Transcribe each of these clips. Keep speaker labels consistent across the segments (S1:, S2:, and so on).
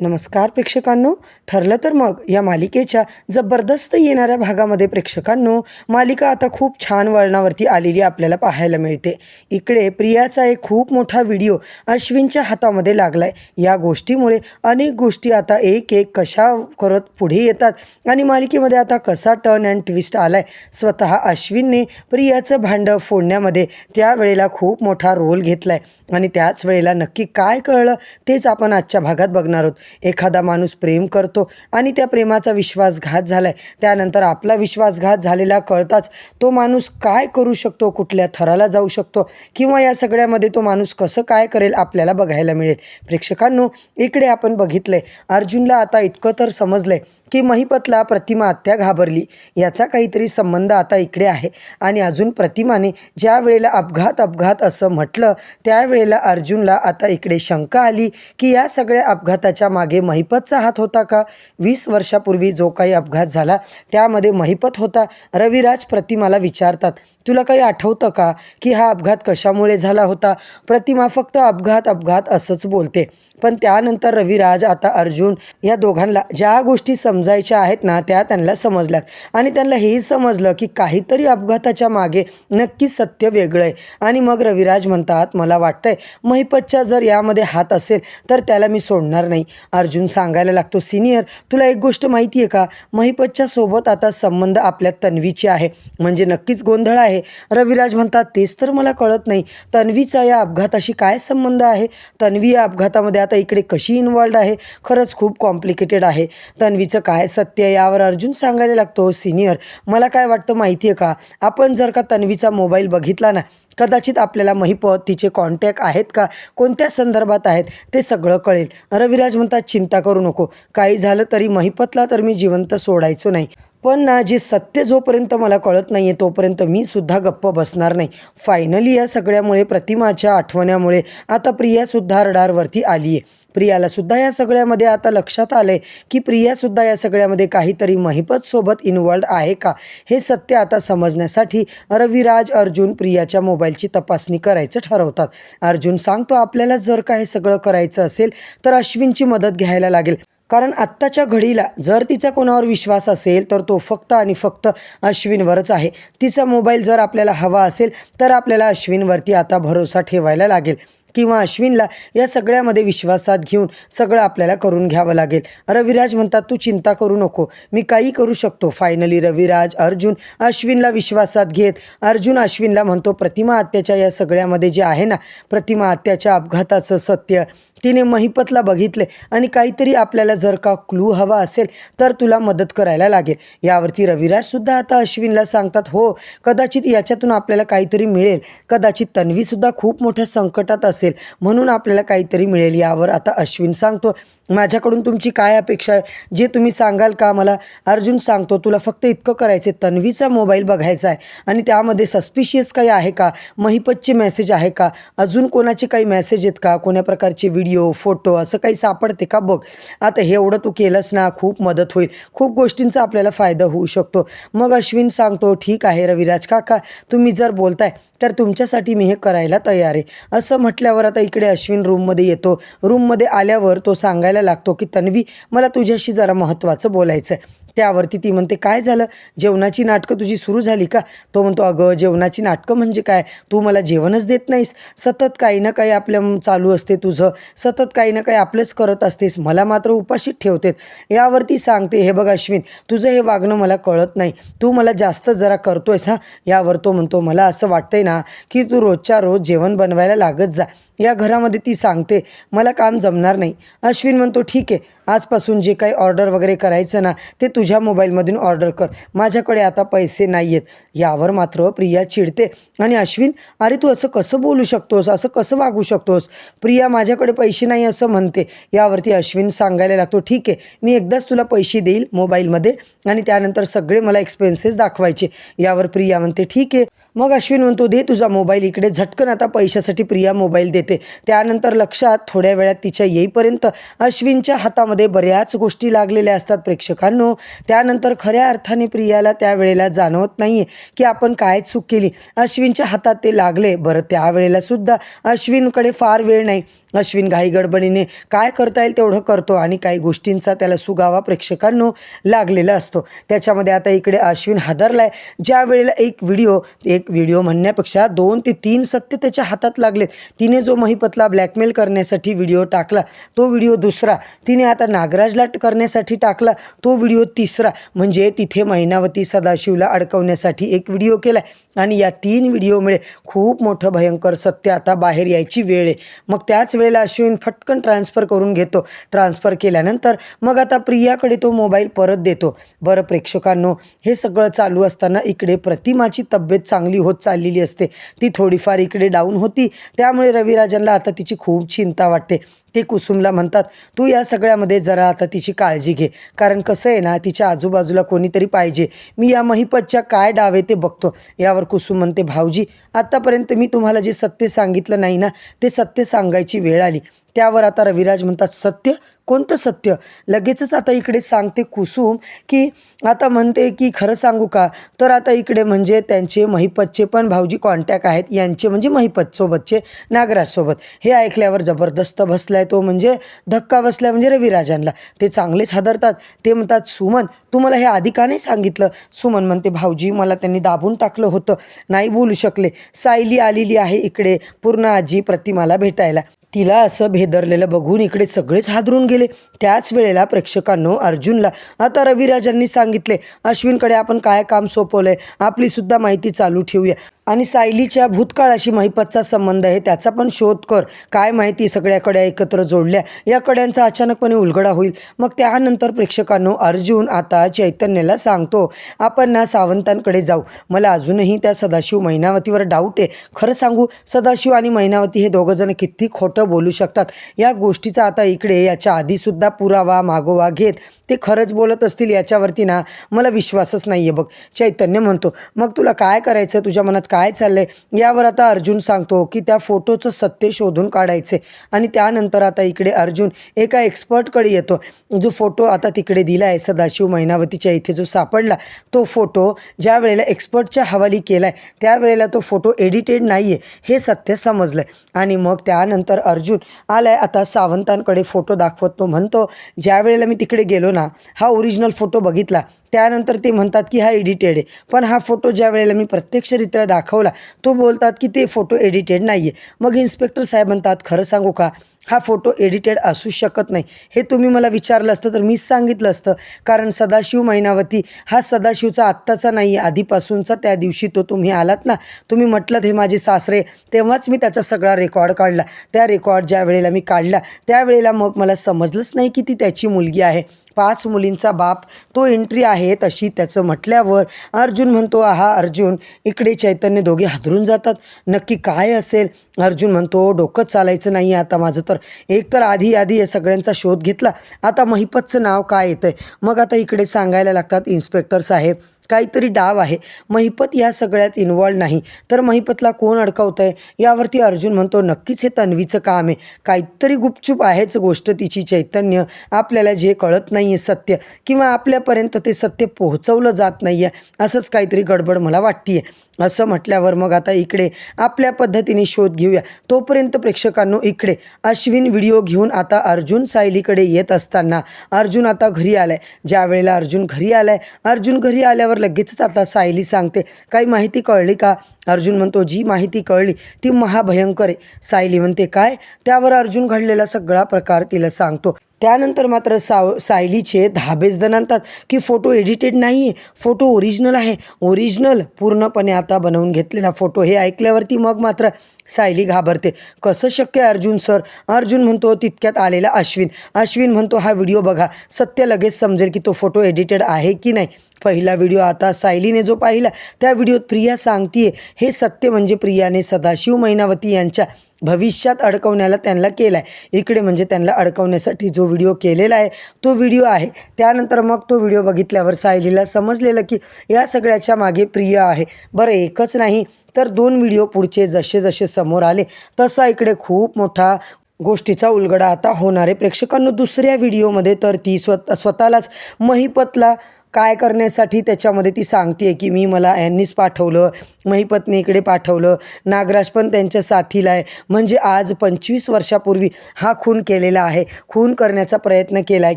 S1: नमस्कार प्रेक्षकांनो. ठरलं तर मग या मालिकेच्या जबरदस्त येणाऱ्या भागामध्ये प्रेक्षकांनो मालिका आता खूप छान वळणावरती आलेली आपल्याला पाहायला मिळते. इकडे प्रियाचा एक खूप मोठा व्हिडिओ अश्विनच्या हातामध्ये लागला आहे या गोष्टीमुळे अनेक गोष्टी आता एक एक कशा करत पुढे येतात आणि मालिकेमध्ये आता कसा टर्न अँड ट्विस्ट आला आहे स्वतः अश्विनने प्रियाचं भांडं फोडण्यामध्ये त्यावेळेला खूप मोठा रोल घेतला आहे आणि त्याच वेळेला नक्की काय कळलं तेच आपण आजच्या भागात बघणार आहोत. एखादा माणूस प्रेम करतो आणि त्या प्रेमाचा विश्वासघात झाला आहे त्यानंतर आपला विश्वासघात झालेला कळताच तो माणूस काय करू शकतो कुठल्या थराला जाऊ शकतो किंवा या सगळ्यामध्ये तो माणूस कसं काय करेल आपल्याला बघायला मिळेल. प्रेक्षकांनो इकडे आपण बघितलं आहे अर्जुनला आता इतकं तर समजलं आहे की महिपतला प्रतिमा आत्या घाबरली. याचा काहीतरी संबंध आता इकडे आहे. आणि अजून प्रतिमाने ज्या वेळेला अपघात अपघात असं म्हटलं त्यावेळेला अर्जुनला आता इकडे शंका आली की या सगळ्या अपघाताच्या मागे महिपतचा हात होता का? वीस वर्षापूर्वी जो काही अपघात झाला त्यामध्ये महिपत होता. रविराज प्रतिमाला विचारतात तुला काही आठवतं का की हा अपघात कशामुळे झाला होता? प्रतिमा फक्त अपघात अपघात असंच बोलते. पण त्यानंतर रविराज आता अर्जुन या दोघांना ज्या गोष्टी समजायच्या आहेत ना त्या त्यांना समजल्यात आणि त्यांना हेही समजलं की काहीतरी अपघाताच्या मागे नक्की सत्य वेगळं आहे. आणि मग रविराज म्हणतात मला वाटतंय महिपतच्या जर यामध्ये हात असेल तर त्याला मी सोडणार नाही. अर्जुन सांगायला लागतो सिनियर तुला एक गोष्ट माहिती आहे का? महिपतच्या सोबत आता संबंध आपल्या तन्वीचे आहे. म्हणजे नक्कीच गोंधळ आहे. रविराज म्हणतात तेच तर मला कळत नाही. तन्वीचा या अपघाताशी काय संबंध आहे? तन्वी या अपघातामध्ये आता इकडे कशी इन्वॉल्ड आहे? खरंच खूप कॉम्प्लिकेटेड आहे. तन्वीचं काय सत्य आहे यावर अर्जुन सांगायला लागतो हो, सिनियर मला काय वाटतं माहिती आहे का? आपण जर का तन्वीचा मोबाईल बघितला ना कदाचित आपल्याला महिप तिचे कॉन्टॅक्ट आहेत का? कोणत्या संदर्भात आहेत? ते सगळं कळेल. रविराज म्हणतात चिंता करू नको. काही झालं तरी महिपतला तर मी जिवंत सोडायचो नाही. पण ना जे सत्य जोपर्यंत मला कळत नाही आहे तोपर्यंत मी सुद्धा गप्प बसणार नाही. फायनली या सगळ्यामुळे प्रतिमाच्या आठवण्यामुळे आता प्रियासुद्धा रडारवरती आली आहे प्रियालासुद्धा या सगळ्यामध्ये आता लक्षात आलं आहे की प्रियासुद्धा या सगळ्यामध्ये काहीतरी महिपतसोबत इन्वॉल्ड आहे का? हे सत्य आता समजण्यासाठी रविराज अर्जुन प्रियाच्या मोबाईलची तपासणी करायचं ठरवतात. अर्जुन सांगतो आपल्याला जर का हे सगळं करायचं असेल तर अश्विनची मदत घ्यायला लागेल. कारण आत्ताच्या घडीला जर तिचा कोणावर विश्वास असेल तर तो फक्त आणि फक्त अश्विनवरच आहे. तिचा मोबाईल जर आपल्याला हवा असेल तर आपल्याला अश्विनवरती आता भरोसा ठेवायला लागेल. किंवा अश्विनला या सगळ्यामध्ये विश्वासात घेऊन सगळं आपल्याला करून घ्यावं लागेल. रविराज म्हणतात तू चिंता करू नको. मी काही करू शकतो. फायनली रविराज अर्जुन अश्विनला विश्वासात घेत अर्जुन अश्विनला म्हणतो प्रतिमा आत्याच्या या सगळ्यामध्ये जे आहे ना प्रतिमा आत्याच्या अपघाताचं सत्य तिने महिपतला बघितले आणि काहीतरी आपल्याला जर का क्लू हवा असेल तर तुला मदत करायला लागेल. यावरती रविराजसुद्धा आता अश्विनला सांगतात हो कदाचित याच्यातून आपल्याला काहीतरी मिळेल. कदाचित तन्वीसुद्धा खूप मोठ्या संकटात असेल. म्हणून आपल्याला काहीतरी मिळेल यावर आता अश्विन सांगतो माझ्याकडून तुमची काय अपेक्षा आहे? जे तुम्ही सांगाल का मला? अर्जुन सांगतो तुला फक्त इतकं करायचं आहे तन्वीचा मोबाईल बघायचा आहे आणि त्यामध्ये सस्पिशियस काही आहे का? महिपतचे मेसेज आहे का? अजून कोणाचे काही मेसेज आहेत का? कोण्या प्रकारचे व्हिडिओ फोटो असं काही सापडते का बघ? आता हे एवढं तू केलंस ना खूप मदत होईल. खूप गोष्टींचा आपल्याला फायदा होऊ शकतो. मग अश्विन सांगतो ठीक आहे रविराज काका तुम्ही जर बोलताय तर तुमच्यासाठी मी हे करायला तयार आहे. असं म्हटल्यावर आता इकडे अश्विन रूममध्ये येतो. रूममध्ये आल्यावर तो सांगायला लागतो की तन्वी मला तुझ्याशी जरा महत्त्वाचं बोलायचं आहे त्यावरती ती म्हणते काय झालं? जेवणाची नाटकं तुझी सुरू झाली का? तो म्हणतो अगं जेवणाची नाटकं म्हणजे काय? तू मला जेवणच देत नाहीस. सतत काही ना काही आपल्या चालू असते तुझं. सतत काही ना काही आपलंच करत असतेस. मला मात्र उपाशीत ठेवतेत. यावरती सांगते हे बघ अश्विन तुझं हे वागणं मला कळत नाही. तू मला जास्त जरा करतोयस हां? यावर तो म्हणतो मला असं वाटतंय ना की तू रोजच्या रोज जेवण बनवायला लागत जा. या घरामध्ये ती सांगते मला काम जमणार नाही. अश्विन म्हणतो ठीक आहे आजपासून जे काही ऑर्डर वगैरे करायचं ना ते तुझ्या मोबाईलमधून ऑर्डर कर. माझ्याकडे आता पैसे नाही आहेत यावर मात्र प्रिया चिडते आणि अश्विन अरे तू असं कसं बोलू शकतोस? असं कसं वागू शकतोस? प्रिया माझ्याकडे पैसे नाही असं म्हणते. यावरती अश्विन सांगायला लागतो ठीक आहे मी एकदाच तुला पैसे देईल मोबाईलमध्ये आणि त्यानंतर सगळे मला एक्सपेन्सेस दाखवायचे. यावर प्रिया म्हणते ठीक आहे. मग अश्विन म्हणतो दे तुझा मोबाईल इकडे झटकन आता पैशासाठी प्रिया मोबाईल देते. त्यानंतर लक्षात थोड्या वेळात तिच्या येईपर्यंत अश्विनच्या हातामध्ये बऱ्याच गोष्टी लागलेल्या असतात प्रेक्षकांनो. त्यानंतर खऱ्या अर्थाने प्रियाला त्यावेळेला जाणवत नाही आहे की आपण काय चूक केली. अश्विनच्या हातात ते लागले. बरं त्यावेळेला सुद्धा अश्विनकडे फार वेळ नाही. अश्विन घाई गडबडीने काय करता येईल तेवढं करतो आणि काही गोष्टींचा त्याला सुगावा प्रेक्षकांनो लागलेला असतो. त्याच्यामध्ये आता इकडे अश्विन हादरला आहे ज्या वेळेला एक व्हिडिओ एक व्हिडिओ म्हणण्यापेक्षा दोन ते तीन सत्य त्याच्या हातात लागलेत. तिने जो महिपतला ब्लॅकमेल करण्यासाठी व्हिडिओ टाकला तो व्हिडिओ दुसरा. तिने आता नागराजला करण्यासाठी टाकला तो व्हिडिओ तिसरा. म्हणजे तिथे महिनावती सदाशिवला अडकवण्यासाठी एक व्हिडिओ केला आणि या तीन व्हिडिओमुळे खूप मोठं भयंकर सत्य आता बाहेर यायची वेळ आहे. मग त्याच वेळेला अश्विन फटकन ट्रान्सफर करून घेतो. ट्रान्सफर केल्यानंतर मग आता प्रियाकडे तो मोबाईल परत देतो. बरं प्रेक्षकांनो हे सगळं चालू असताना इकडे प्रतिमाची तब्येत चांगली होत चाललेली असते. ती थोडीफार इकडे डाऊन होती. त्यामुळे रविराजनला आता तिची खूप चिंता वाटते. ते कुसुमला म्हणतात तू या सगळ्यामध्ये जरा आता तिची काळजी घे. कारण कसं आहे ना तिच्या आजूबाजूला कोणीतरी पाहिजे. मी या महिपतच्या काय डावे ते बघतो. यावर कुसुम म्हणते भाऊजी आत्तापर्यंत मी तुम्हाला जे सत्य सांगितलं नाही ना ते सत्य सांगायची वेळ आली. त्यावर आता रविराज म्हणतात सत्य? कोणतं सत्य? लगेचच आता इकडे सांगते कुसुम की आता म्हणते की खरं सांगू का? तर आता इकडे म्हणजे त्यांचे महिपतचे पण भाऊजी कॉन्टॅक्ट आहेत यांचे म्हणजे महिपतसोबतचे नागराजसोबत. हे ऐकल्यावर जबरदस्त बसलाय तो म्हणजे धक्का बसलाय म्हणजे रविराजांना. ते चांगलेच हादरतात. ते म्हणतात सुमन तू मला हे आधी का नाही सांगितलं? सुमन म्हणते भाऊजी मला त्यांनी दाबून टाकलं होतं. नाही बोलू शकले. सायली आलेली आहे इकडे. पूर्ण आजी प्रतिमाला भेटायला. तिला असं भेदरलेलं बघून इकडे सगळेच हादरून गेले. त्याच वेळेला प्रेक्षकांनो अर्जुनला आता रविराजांनी सांगितले अश्विनकडे आपण काय काम सोपवलंय? आपली सुद्धा माहिती चालू ठेवूया. आणि सायलीच्या भूतकाळाशी महिपतचा संबंध आहे त्याचा पण शोध कर. काय माहिती सगळ्या कड्या एकत्र जोडल्या. या कड्यांचा अचानकपणे उलगडा होईल. मग त्यानंतर प्रेक्षकांनो अर्जुन आता चैतन्याला सांगतो आपण ना सावंतांकडे जाऊ. मला अजूनही त्या सदाशिव महिनावतीवर डाऊट आहे. खरं सांगू सदाशिव आणि महिनावती हे दोघंजण किती खोटं बोलू शकतात. या गोष्टीचा आता इकडे याच्या आधीसुद्धा पुरावा मागोवा घेत ते खरंच बोलत असतील याच्यावरती ना मला विश्वासच नाही आहे बघ. चैतन्य म्हणतो मग तुला काय करायचं तुझ्या मनात काय चाललं आहे यावर आता अर्जुन सांगतो की त्या फोटोचं सत्य शोधून काढायचे. आणि त्यानंतर आता इकडे अर्जुन एका एक्सपर्टकडे येतो. जो फोटो आता तिकडे दिला आहे सदाशिव मैनावतीच्या इथे जो सापडला तो फोटो ज्या वेळेला एक्सपर्टच्या हवाली केला आहे त्यावेळेला तो फोटो एडिटेड नाही आहे हे सत्य समजलं आहे आणि मग त्यानंतर अर्जुन आलाय आता सावंतांकडे फोटो दाखवत तो म्हणतो ज्या वेळेला मी तिकडे गेलो ना हा ओरिजिनल फोटो बघितला. त्यानंतर ते म्हणतात की हा एडिटेड आहे. पण हा फोटो ज्या वेळेला मी प्रत्यक्षरित्या दाखवला तो बोलतात की ते फोटो एडिटेड नाही आहे मग इन्स्पेक्टर साहेब म्हणतात खरं सांगू का? हा फोटो एडिटेड असू शकत नाही. हे तुम्ही मला विचारलं असतं तर मीच सांगितलं असतं. कारण सदाशिव महिनावती हा सदाशिवचा आत्ताचा नाही आहे आधीपासूनचा त्या दिवशी तो तुम्ही आलात ना. तुम्ही म्हटलं हे माझे सासरे तेव्हाच मी त्याचा सगळा रेकॉर्ड काढला. त्या रेकॉर्ड ज्या वेळेला मी काढला त्यावेळेला मग मला समजलंच नाही की ती त्याची मुलगी आहे. पाच मुलींचा बाप तो एंट्री आहे तशी त्याचं म्हटल्यावर अर्जुन म्हणतो आहा अर्जुन इकडे चैतन्य दोघे हादरून जातात. नक्की काय असेल? अर्जुन म्हणतो डोकं चालायचं नाही आहे आता माझं तर. एक तर आधी आधी या सगळ्यांचा शोध घेतला. आता महिपतचं नाव काय येतं आहे मग आता इकडे सांगायला लागतात इन्स्पेक्टर साहेब काहीतरी डाव आहे. महिपत या सगळ्यात इन्वॉल्व नाही. तर महिपतला कोण अडकवतं आहे यावरती अर्जुन म्हणतो नक्कीच हे तन्वीचं काम आहे. काहीतरी गुपचूप आहेच गोष्ट तिची. चैतन्य आपल्याला जे कळत नाही आहे सत्य किंवा आपल्यापर्यंत ते सत्य पोहोचवलं जात नाही आहे असंच काहीतरी गडबड मला वाटते आहे असं म्हटल्यावर मग आता इकडे आपल्या पद्धतीने शोध घेऊया. तोपर्यंत प्रेक्षकांनो इकडे अश्विन व्हिडिओ घेऊन आता अर्जुन सायलीकडे येत असताना अर्जुन आता घरी आलाय. ज्या वेळेला अर्जुन घरी आलाय अर्जुन घरी आल्यावर लगेचच आता सायली सांगते काही माहिती कळली का? अर्जुन म्हणतो जी माहिती कळली ती महाभयंकर आहे. सायली म्हणते काय? त्यावर अर्जुन घडलेला सगळा प्रकार तिला सांगतो. त्यानंतर मात्र साव सायलीचे धाबेज जण आणतात की फोटो एडिटेड नाही आहे फोटो ओरिजिनल आहे. ओरिजिनल पूर्णपणे आता बनवून घेतलेला फोटो हे ऐकल्यावरती मग मात्र सायली घाबरते. कसं शक्य आहे अर्जुन सर? अर्जुन म्हणतो तितक्यात आलेला अश्विन. अश्विन म्हणतो हा व्हिडिओ बघा. सत्य लगेच समजेल की तो फोटो एडिटेड आहे की नाही. पहिला व्हिडिओ आता सायलीने जो पाहिला त्या व्हिडिओत प्रिया सांगतीये. हे सत्य म्हणजे प्रियाने सदाशिव मैनावती यांच्या भविष्यात अडकवण्याला त्यांना केला आहे इकडे म्हणजे त्यांना अडकवण्यासाठी जो व्हिडिओ केलेला आहे तो व्हिडिओ आहे. त्यानंतर मग तो व्हिडिओ बघितल्यावर सायलीला समजलेलं की या सगळ्याच्या मागे प्रिय आहे. बरं एकच नाही तर दोन व्हिडिओ पुढचे जसे जसे समोर आले तसा इकडे खूप मोठा गोष्टीचा उलगडा आता होणार आहे. प्रेक्षकांनो दुसऱ्या व्हिडिओमध्ये तर ती स्वत स्वतःलाच महिपतला काय करण्यासाठी त्याच्यामध्ये ती सांगते की मी मला यांनीच पाठवलं मही इकडे पाठवलं नागराज पण त्यांच्या साथीला आहे. म्हणजे आज पंचवीस वर्षापूर्वी हा खून केलेला आहे. खून करण्याचा प्रयत्न केला आहे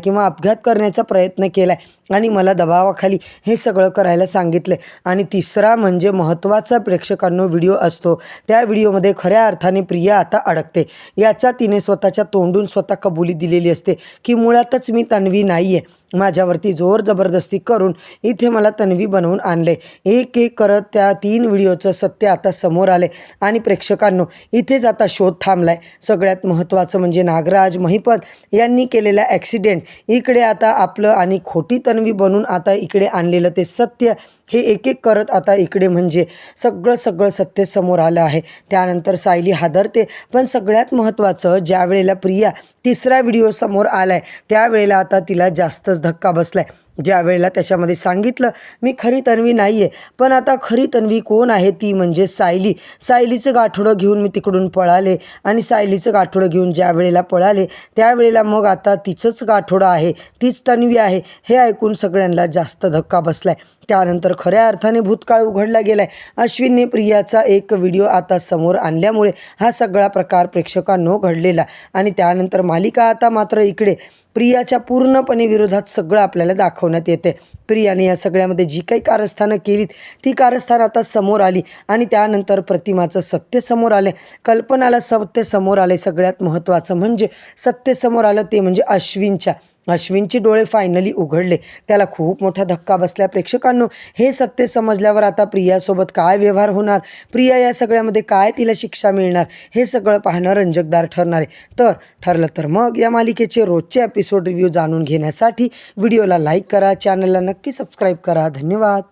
S1: किंवा अपघात करण्याचा प्रयत्न केला आहे आणि मला दबावाखाली हे सगळं करायला सांगितलं आणि तिसरा म्हणजे महत्त्वाचा प्रेक्षकांनो व्हिडिओ असतो. त्या व्हिडिओमध्ये खऱ्या अर्थाने प्रिया आता अडकते. याचा तिने स्वतःच्या तोंडून स्वतः कबुली दिलेली असते की मुळातच मी तन्वी नाही आहे माझ्यावरती जोर जबरदस्ती करून इथे मला तन्वी बनवून आणले. एक एक करत त्या तीन व्हिडिओचं सत्य आता समोर आले. आणि प्रेक्षकांनो इथेच आता शोध थांबला आहे सगळ्यात महत्त्वाचं म्हणजे नागराज महिपत यांनी केलेला ॲक्सिडेंट इकडे आता आपलं आणि खोटी तन्वी बनून आता इकडे आणलेलं ते सत्य हे एक एक करत आता इकडे म्हणजे सगळं सगळं सत्य समोर आलं आहे. त्यानंतर सायली हादरते पण सगळ्यात महत्त्वाचं ज्या वेळेला प्रिया तिसरा व्हिडिओ समोर आला आहे त्यावेळेला आता तिला जास्तच धक्का बसला आहे ज्या वेळेला त्याच्यामध्ये सांगितलं मी खरी तन्वी नाही आहे पण आता खरी तन्वी कोण आहे ती म्हणजे सायली. सायलीचं गाठोडं घेऊन मी तिकडून पळाले आणि सायलीचं गाठोडं घेऊन ज्या वेळेला पळाले त्यावेळेला मग आता तिचंच गाठोडं आहे तीच तन्वी आहे हे ऐकून सगळ्यांना जास्त धक्का बसला आहे त्यानंतर खऱ्या अर्थाने भूतकाळ उघडला गेला आहे अश्विनने प्रियाचा एक व्हिडिओ आता समोर आणल्यामुळे हा सगळा प्रकार प्रेक्षकांनो घडलेला आणि त्यानंतर मालिका आता मात्र इकडे. प्रियाच्या पूर्णपणे विरोधात सगळं आपल्याला दाखवण्यात येते प्रियाने या सगळ्यामध्ये जी काही कारस्थानं केलीत ती कारस्थान आता समोर आली आणि त्यानंतर प्रतिमाचं सत्य समोर आले कल्पनाला सत्य समोर आले सगळ्यात महत्त्वाचं म्हणजे सत्य समोर आलं ते म्हणजे अश्विनच्या. अश्विनचे डोळे फायनली उघडले. त्याला खूप मोठा धक्का बसल्या प्रेक्षकांनो हे सत्य समजल्यावर आता प्रियासोबत काय व्यवहार होणार? प्रिया या सगळ्यामध्ये काय तिला शिक्षा मिळणार? हे सगळं पाहणं रंजकदार ठरणार आहे. तर ठरलं तर मग या मालिकेचे रोजचे एपिसोड रिव्ह्यू जाणून घेण्यासाठी व्हिडिओला लाईक करा चॅनलला नक्की सबस्क्राईब करा. धन्यवाद.